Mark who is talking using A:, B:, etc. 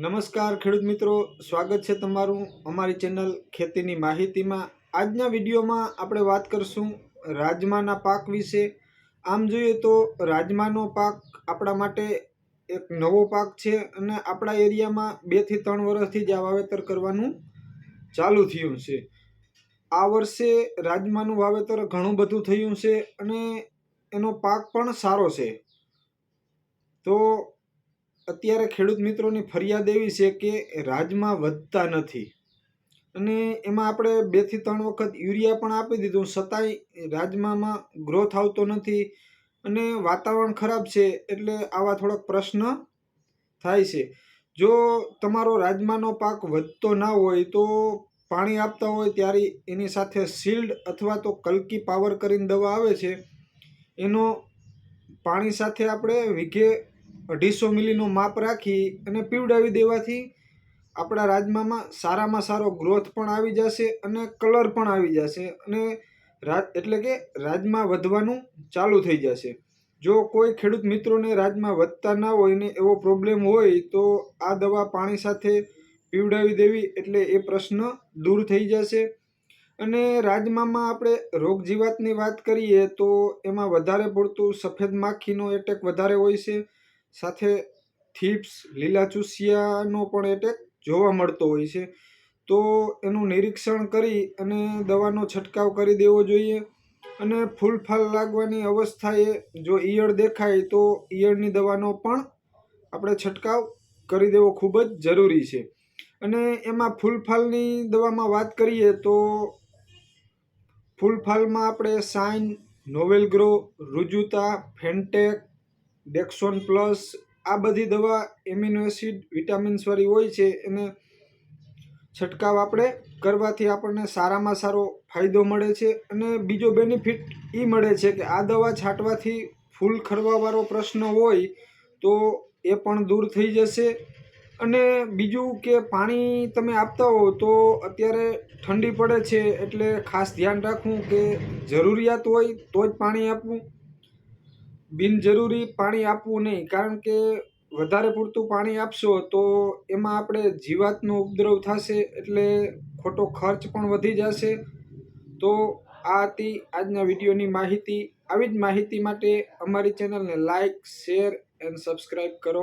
A: નમસ્કાર ખેડૂત મિત્રો, સ્વાગત છે તમારું અમારી ચેનલ ખેતીની માહિતીમાં. આજના વિડીયોમાં આપણે વાત કરશું રાજમાના પાક વિશે. આમ જોઈએ તો રાજમાનો પાક આપણા માટે એક નવો પાક છે અને આપણા એરિયામાં બેથી ત્રણ વર્ષથી જ આ વાવેતર કરવાનું ચાલુ થયું છે. આ વર્ષે રાજમાનું વાવેતર ઘણું બધું થયું છે અને એનો પાક પણ સારો છે. તો અત્યારે ખેડૂત મિત્રોની ફરિયાદ એવી છે કે રાજમાં વધતા નથી. અને એમાં આપણે બેથી ત્રણ વખત યુરિયા પણ આપી દીધું. છતાંય રાજમામાં ગ્રોથ આવતો નથી અને વાતાવરણ ખરાબ છે એટલે આવા થોડાક પ્રશ્ન થાય છે. જો તમારો રાજમાનો પાક વધતો ના હોય તો પાણી આપતા હોય ત્યારે એની સાથે શિલ્ડ અથવા તો કલ્કી પાવર કરીને દવા આવે છે. એનો પાણી સાથે આપણે વીઘે અઢીસો મિલીનું માપ રાખી અને પીવડાવી દેવાથી આપણા રાજમામાં સારામાં સારો ગ્રોથ પણ આવી જશે અને કલર પણ આવી જશે અને રાજ એટલે કે રાજમા વધવાનું ચાલુ થઈ જશે. જો કોઈ ખેડૂત મિત્રોને રાજમાં વધતા ના હોય ને એવો પ્રોબ્લેમ હોય તો આ દવા પાણી સાથે પીવડાવી દેવી એટલે એ પ્રશ્ન દૂર થઈ જશે. અને રાજમામાં આપણે રોગ જીવાતની વાત કરીએ તો એમાં વધારે પડતું સફેદ માખીનો એટેક વધારે હોય છે. સાથે થીપ્સ લીલા ચૂસિયાનો પણ એટેક જોવા મળતો હોય છે. તો એનું નિરીક્ષણ કરી અને દવાનો છંટકાવ કરી દેવો જોઈએ અને ફૂલ ફાલ લાગવાની અવસ્થાએ જો ઈયળ દેખાય તો ઈયળની દવાનો પણ આપણે છંટકાવ કરી દેવો ખૂબ જ જરૂરી છે. અને એમાં ફૂલફાલની દવામાં વાત કરીએ તો ફૂલફાલમાં આપણે સાઇન નોવેલ ગ્રો, રુજુતા, ફેન્ટેક ડેક્સોન પ્લસ આ બધી દવા એમિનો એસિડ વિટામિન્સવાળી હોય છે, એને છંટકાવ આપણે કરવાથી આપણને સારામાં સારો ફાયદો મળે છે અને બીજો બેનિફિટ એ મળે છે કે આ દવા છાંટવાથી ફૂલ ખરવાવાળો પ્રશ્ન હોય તો એ પણ દૂર થઈ જશે. અને બીજું કે પાણી તમે આપતા હો તો અત્યારે ઠંડી પડે છે એટલે ખાસ ધ્યાન રાખવું કે જરૂરિયાત હોય તો જ પાણી આપવું. બિનજરૂરી પાણી આપવું નહીં. કારણ કે વધારે પૂરતું પાણી આપશો તો એમાં આપણે જીવાતનો ઉપદ્રવ થશે એટલે ખોટો ખર્ચ પણ વધી જશે. તો આ હતી આજના વિડીયોની માહિતી. આવી જ માહિતી માટે અમારી ચેનલને લાઇક શેર, એન્ડ સબસ્ક્રાઈબ કરો.